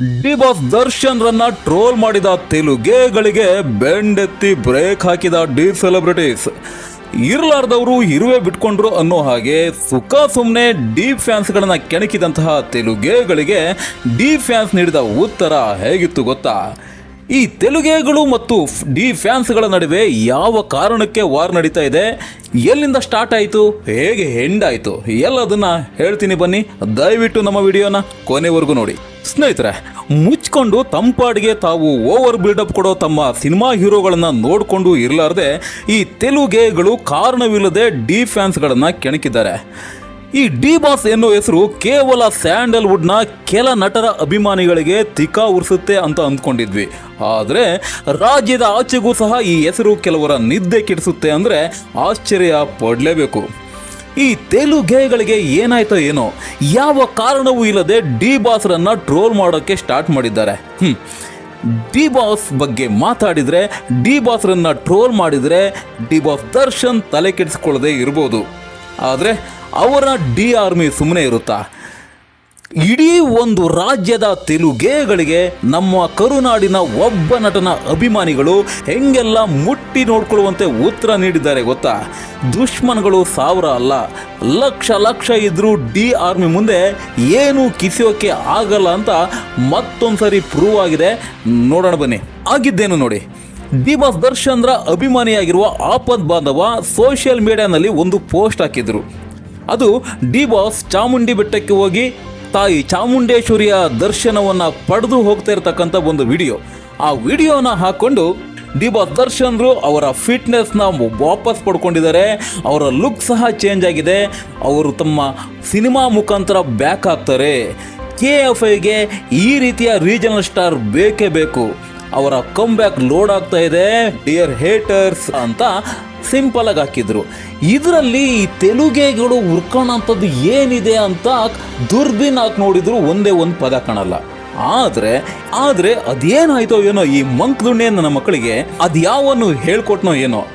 D boss Darshan ರನ್ನ troll ಮಾಡಿದ ತೆಲುಗೆಗಳಿಗೆ ಬೆಂಡೆತ್ತಿ ಬ್ರೇಕ್ ಹಾಕಿದ ಡಿ ಸೆಲೆಬ್ರಿಟೀಸ್ ಇರಲಾರ್ದವರು ಇರುವೆ ಬಿಟ್ಕೊಂಡ್ರು ಅನ್ನೋ ಹಾಗೆ ಸುಖ ಸುಮ್ಮನೆ ಡಿ ಫ್ಯಾನ್ಸ್ಗಳನ್ನ ಕೆಣಕಿದಂತಹ ತೆಲುಗೆಗಳಿಗೆ ಡಿ ಫ್ಯಾನ್ಸ್ ನೀಡಿದ ಉತ್ತರ ಹೇಗಿತ್ತು ಗೊತ್ತಾ? ಈ ತೆಲುಗೇಗಳು ಮತ್ತು ಡಿ ಫ್ಯಾನ್ಸ್ಗಳ ನಡುವೆ ಯಾವ ಕಾರಣಕ್ಕೆ ವಾರ್ ನಡೀತಾ ಇದೆ? ಎಲ್ಲಿಂದ ಸ್ಟಾರ್ಟ್ ಆಯಿತು? ಹೇಗೆ ಎಂಡ್ ಆಯಿತು? ಎಲ್ಲದನ್ನ ಹೇಳ್ತೀನಿ ಬನ್ನಿ. ದಯವಿಟ್ಟು ನಮ್ಮ ವಿಡಿಯೋನ ಕೊನೆವರೆಗೂ ನೋಡಿ. ಸ್ನೇಹಿತರೆ, ಮುಚ್ಕೊಂಡು ತಂಪಾಡಿಗೆ ತಾವು ಓವರ್ ಬಿಲ್ಡಪ್ ಕೊಡೋ ತಮ್ಮ ಸಿನಿಮಾ ಹೀರೋಗಳನ್ನು ನೋಡಿಕೊಂಡು ಇರಲಾರ್ದೆ ಈ ತೆಲುಗೇಗಳು ಕಾರಣವಿಲ್ಲದೆ ಡಿ ಫ್ಯಾನ್ಸ್ಗಳನ್ನು ಕೆಣಕಿದ್ದಾರೆ. ಈ ಡಿ ಬಾಸ್ ಎನ್ನುವ ಹೆಸರು ಕೇವಲ ಸ್ಯಾಂಡಲ್ವುಡ್ನ ಕೆಲ ನಟರ ಅಭಿಮಾನಿಗಳಿಗೆ ತಿಕ್ಕ ಉರಿಸುತ್ತೆ ಅಂತ ಅಂದ್ಕೊಂಡಿದ್ವಿ. ಆದರೆ ರಾಜ್ಯದ ಆಚೆಗೂ ಸಹ ಈ ಹೆಸರು ಕೆಲವರ ನಿದ್ದೆ ಕೆಡಿಸುತ್ತೆ ಅಂದರೆ ಆಶ್ಚರ್ಯ ಪಡಲೇಬೇಕು. ಈ ತೆಲುಗೆಗಳಿಗೆ ಏನಾಯ್ತೋ ಏನೋ, ಯಾವ ಕಾರಣವೂ ಇಲ್ಲದೆ ಡಿ ಬಾಸ್ರನ್ನ ಟ್ರೋಲ್ ಮಾಡೋಕ್ಕೆ ಸ್ಟಾರ್ಟ್ ಮಾಡಿದ್ದಾರೆ. ಹ್ಮ್, ಡಿ ಬಾಸ್ ಬಗ್ಗೆ ಮಾತಾಡಿದರೆ, ಡಿ ಬಾಸ್ರನ್ನ ಟ್ರೋಲ್ ಮಾಡಿದರೆ ಡಿ ಬಾಸ್ ದರ್ಶನ್ ತಲೆ ಕೆಡಿಸ್ಕೊಳ್ಳದೆ ಇರ್ಬೋದು. ಆದರೆ ಅವರ ಡಿ ಆರ್ಮಿ ಸುಮ್ಮನೆ ಇರುತ್ತಾ? ಇಡೀ ಒಂದು ರಾಜ್ಯದ ತೆಲುಗೇಗಳಿಗೆ ನಮ್ಮ ಕರುನಾಡಿನ ಒಬ್ಬ ನಟನ ಅಭಿಮಾನಿಗಳು ಹೆಂಗೆಲ್ಲ ಮುಟ್ಟಿ ನೋಡ್ಕೊಳ್ಳುವಂತೆ ಉತ್ತರ ನೀಡಿದ್ದಾರೆ ಗೊತ್ತಾ? ದುಶ್ಮನ್ಗಳು ಸಾವಿರ ಅಲ್ಲ, ಲಕ್ಷ ಲಕ್ಷ ಇದ್ರೂ ಡಿ ಆರ್ಮಿ ಮುಂದೆ ಏನು ಕಿಸಿಯೋಕೆ ಆಗಲ್ಲ ಅಂತ ಮತ್ತೊಂದ್ಸರಿ ಪ್ರೂವ್ ಆಗಿದೆ. ನೋಡೋಣ ಬನ್ನಿ. ಆಗಿದ್ದೇನು ನೋಡಿ. ಡಿ ಬಾಸ್ ದರ್ಶನ್ರ ಅಭಿಮಾನಿಯಾಗಿರುವ ಆಪದ್ ಬಾಂಧವ ಸೋಷಿಯಲ್ ಮೀಡಿಯಾನಲ್ಲಿ ಒಂದು ಪೋಸ್ಟ್ ಹಾಕಿದ್ರು. ಅದು ಡಿ ಬಾಸ್ ಚಾಮುಂಡಿ ಬೆಟ್ಟಕ್ಕೆ ಹೋಗಿ ತಾಯಿ ಚಾಮುಂಡೇಶ್ವರಿಯ ದರ್ಶನವನ್ನು ಪಡೆದು ಹೋಗ್ತಾ ಇರತಕ್ಕಂಥ ಒಂದು ವಿಡಿಯೋ. ಆ ವಿಡಿಯೋನ ಹಾಕ್ಕೊಂಡು ಡಿ ಬಾಸ್ ದರ್ಶನ್ರು ಅವರ ಫಿಟ್ನೆಸ್ನ ವಾಪಸ್ ಪಡ್ಕೊಂಡಿದ್ದಾರೆ. ಅವರ ಲುಕ್ ಸಹ ಚೇಂಜ್ ಆಗಿದೆ. ಅವರು ತಮ್ಮ ಸಿನಿಮಾ ಮುಖಾಂತರ ಬ್ಯಾಕ್ ಆಗ್ತಾರೆ. ಕೆ ಎಫ್ ಐಗೆ ಈ ರೀತಿಯ ರೀಜನಲ್ ಸ್ಟಾರ್ ಬೇಕೇ ಬೇಕು. ಅವರ ಕಮ್ ಬ್ಯಾಕ್ ಲೋಡ್ ಆಗ್ತಾ ಇದೆ. ಡಿಯರ್ ಹೇಟರ್ಸ್ ಅಂತ ಸಿಂಪಲ್ ಆಗಿ ಹಾಕಿದ್ರು. ಇದರಲ್ಲಿ ಈ ತೆಲುಗೆಗಳು ಹುರ್ಕೊಳ್ಳೋಂಥದ್ದು ಏನಿದೆ ಅಂತ ದುರ್ಬಿನ್ ಹಾಕಿ ನೋಡಿದ್ರು ಒಂದೇ ಒಂದು ಪದ ಕಾಣಲ್ಲ. ಆದರೆ ಆದರೆ ಅದೇನಾಯ್ತೋ ಏನೋ ಈ ಮಂಕ್ದುಣ್ಣೆ ನನ್ನ ಮಕ್ಕಳಿಗೆ, ಅದು ಯಾವನ್ನು ಹೇಳ್ಕೊಟ್ನೋ ಏನೋ.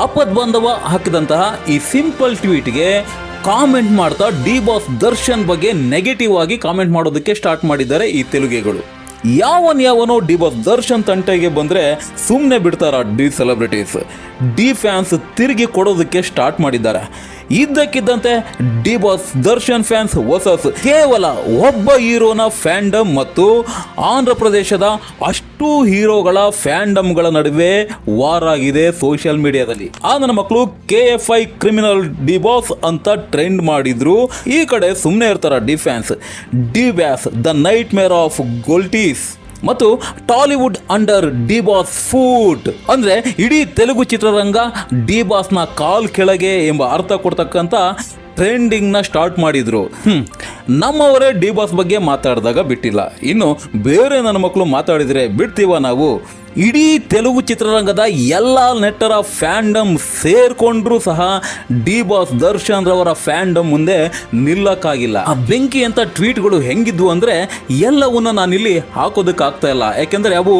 ಅಪದ್ ಬಾಂಧವ ಹಾಕಿದಂತಹ ಈ ಸಿಂಪಲ್ ಟ್ವೀಟ್ಗೆ ಕಾಮೆಂಟ್ ಮಾಡ್ತಾ ಡಿ ಬಾಸ್ ದರ್ಶನ್ ಬಗ್ಗೆ ನೆಗೆಟಿವ್ ಆಗಿ ಕಾಮೆಂಟ್ ಮಾಡೋದಕ್ಕೆ ಸ್ಟಾರ್ಟ್ ಮಾಡಿದ್ದಾರೆ ಈ ತೆಲುಗೆಗಳು. ಯಾವನ್ ಯಾವನೋ ಡಿ ಬಾಸ್ ದರ್ಶನ್ ತಂಟೆಗೆ ಬಂದ್ರೆ ಸುಮ್ಮನೆ ಬಿಡ್ತಾರ ಡಿ ಸೆಲೆಬ್ರಿಟೀಸ್. ಡಿ ಫ್ಯಾನ್ಸ್ ತಿರುಗಿ ಕೊಡೋದಕ್ಕೆ ಸ್ಟಾರ್ಟ್ ಮಾಡಿದ್ದಾರೆ. ಇದ್ದಕ್ಕಿದ್ದಂತೆ D Boss Darshan fans versus ಕೇವಲ ಒಬ್ಬ ಹೀರೋನ ಫ್ಯಾಂಡಮ್ ಮತ್ತು ಆಂಧ್ರ ಪ್ರದೇಶದ ಅಷ್ಟು ಹೀರೋಗಳ ಫ್ಯಾಂಡಮ್ಗಳ ನಡುವೆ ವಾರ್ ಆಗಿದೆ ಸೋಷಿಯಲ್ ಮೀಡಿಯಾದಲ್ಲಿ. ಆ ನನ್ನ ಮಕ್ಕಳು K F I criminal D Boss ಅಂತ ಟ್ರೆಂಡ್ ಮಾಡಿದ್ರು. ಈ ಕಡೆ ಸುಮ್ಮನೆ ಇರ್ತಾರ D fans. D Boss, the nightmare of Golties. ಮತ್ತು Tollywood under D Boss foot. ಅಂದ್ರೆ ಇಡೀ ತೆಲುಗು ಚಿತ್ರರಂಗ ಡಿ ಬಾಸ್ನ ಕಾಲ್ ಕೆಳಗೆ ಎಂಬ ಅರ್ಥ ಕೊಡ್ತಕ್ಕಂಥ ಟ್ರೆಂಡಿಂಗ್ನ ಸ್ಟಾರ್ಟ್ ಮಾಡಿದ್ರು. ಹ್ಮ್. ನಮ್ಮವರೇ ಡಿ ಬಾಸ್ ಬಗ್ಗೆ ಮಾತಾಡಿದಾಗ ಬಿಟ್ಟಿಲ್ಲ. ಇನ್ನು ಬೇರೆ ನನ್ನ ಮಕ್ಕಳು ಮಾತಾಡಿದರೆ ಬಿಡ್ತೀವ ನಾವು? ಇಡೀ ತೆಲುಗು ಚಿತ್ರರಂಗದ ಎಲ್ಲ ನೆಟ್ಟರ ಫ್ಯಾಂಡಮ್ ಸೇರ್ಕೊಂಡ್ರೂ ಸಹ ಡಿ ಬಾಸ್ ದರ್ಶನ್ ರವರ ಫ್ಯಾಂಡಮ್ ಮುಂದೆ ನಿಲ್ಲಕ್ಕಾಗಿಲ್ಲ. ಆ ಬೆಂಕಿ ಅಂತ ಟ್ವೀಟ್ಗಳು ಹೆಂಗಿದ್ವು ಅಂದರೆ ಎಲ್ಲವನ್ನ ನಾನಿಲ್ಲಿ ಹಾಕೋದಕ್ಕಾಗ್ತಾ ಇಲ್ಲ. ಯಾಕೆಂದರೆ ಅವು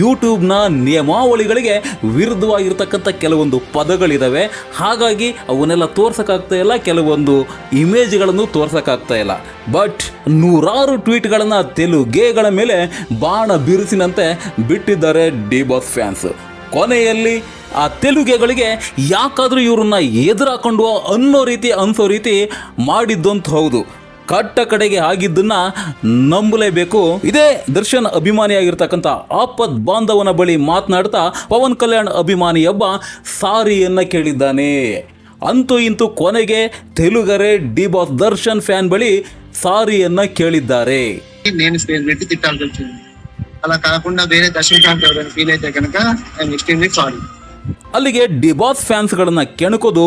ಯೂಟ್ಯೂಬ್ನ ನಿಯಮಾವಳಿಗಳಿಗೆ ವಿರುದ್ಧವಾಗಿರ್ತಕ್ಕಂಥ ಕೆಲವೊಂದು ಪದಗಳಿದ್ದಾವೆ ಹಾಗಾಗಿ ಅವನ್ನೆಲ್ಲ ತೋರ್ಸೋಕ್ಕಾಗ್ತಾ ಇಲ್ಲ, ಕೆಲವೊಂದು ಇಮೇಜ್ಗಳನ್ನು ತೋರ್ಸೋಕ್ಕಾಗ್ತಾ ಇಲ್ಲ. ಬಟ್ ನೂರಾರು ಟ್ವೀಟ್ಗಳನ್ನು ತೆಲುಗೇಗಳ ಮೇಲೆ ಬಾಣ ಬಿರುಸಿನಂತೆ ಬಿಟ್ಟಿದ್ದಾರೆ ಡಿ ಬಾಸ್ ಫ್ಯಾನ್ಸ್. ಕೊನೆಯಲ್ಲಿ ಆ ತೆಲುಗೆಗಳಿಗೆ ಯಾಕಾದರೂ ಇವ್ರನ್ನ ಎದುರಾಕೊಂಡು ಅನ್ನೋ ರೀತಿ, ಅನ್ಸೋ ರೀತಿ ಮಾಡಿದ್ದಂತ ಹೌದು. ಕಟ್ಟ ಕಡೆಗೆ ಆಗಿದ್ದನ್ನ ನಂಬಲೇಬೇಕು. ಇದೇ ದರ್ಶನ್ ಅಭಿಮಾನಿಯಾಗಿರ್ತಕ್ಕಂಥ ಆಪತ್ ಬಾಂಧವನ ಬಳಿ ಮಾತನಾಡ್ತಾ ಪವನ್ ಕಲ್ಯಾಣ್ ಅಭಿಮಾನಿಯೊಬ್ಬ ಸಾರಿಯನ್ನ ಕೇಳಿದ್ದಾನೆ. ಅಂತೂ ಇಂತೂ ಕೊನೆಗೆ ತೆಲುಗರೆ ಡಿ ಬಾಸ್ ದರ್ಶನ್ ಫ್ಯಾನ್ ಬಳಿ ಸಾರಿಯನ್ನ ಕೇಳಿದ್ದಾರೆ. అలా కాకుండా వేరే దర్శనకాంత్ ఎవరైనా ఫీల్ అయితే కనుక ఐఎమ్ ఎక్స్ట్రీమ్లీ సారీ ಅಲ್ಲಿಗೆ ಡಿಬಾಸ್ ಫ್ಯಾನ್ಸ್ಗಳನ್ನ ಕೆಣಕೋದು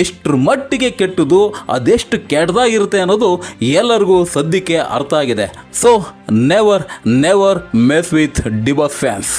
ಎಷ್ಟ್ರ ಮಟ್ಟಿಗೆ ಕೆಟ್ಟದು ಅದೆಷ್ಟು ಕೆಟ್ಟದಾಗಿರುತ್ತೆ ಅನ್ನೋದು ಎಲ್ಲರಿಗೂ ಸದ್ಯಕ್ಕೆ ಅರ್ಥ ಆಗಿದೆ so never never mess with D Boss fans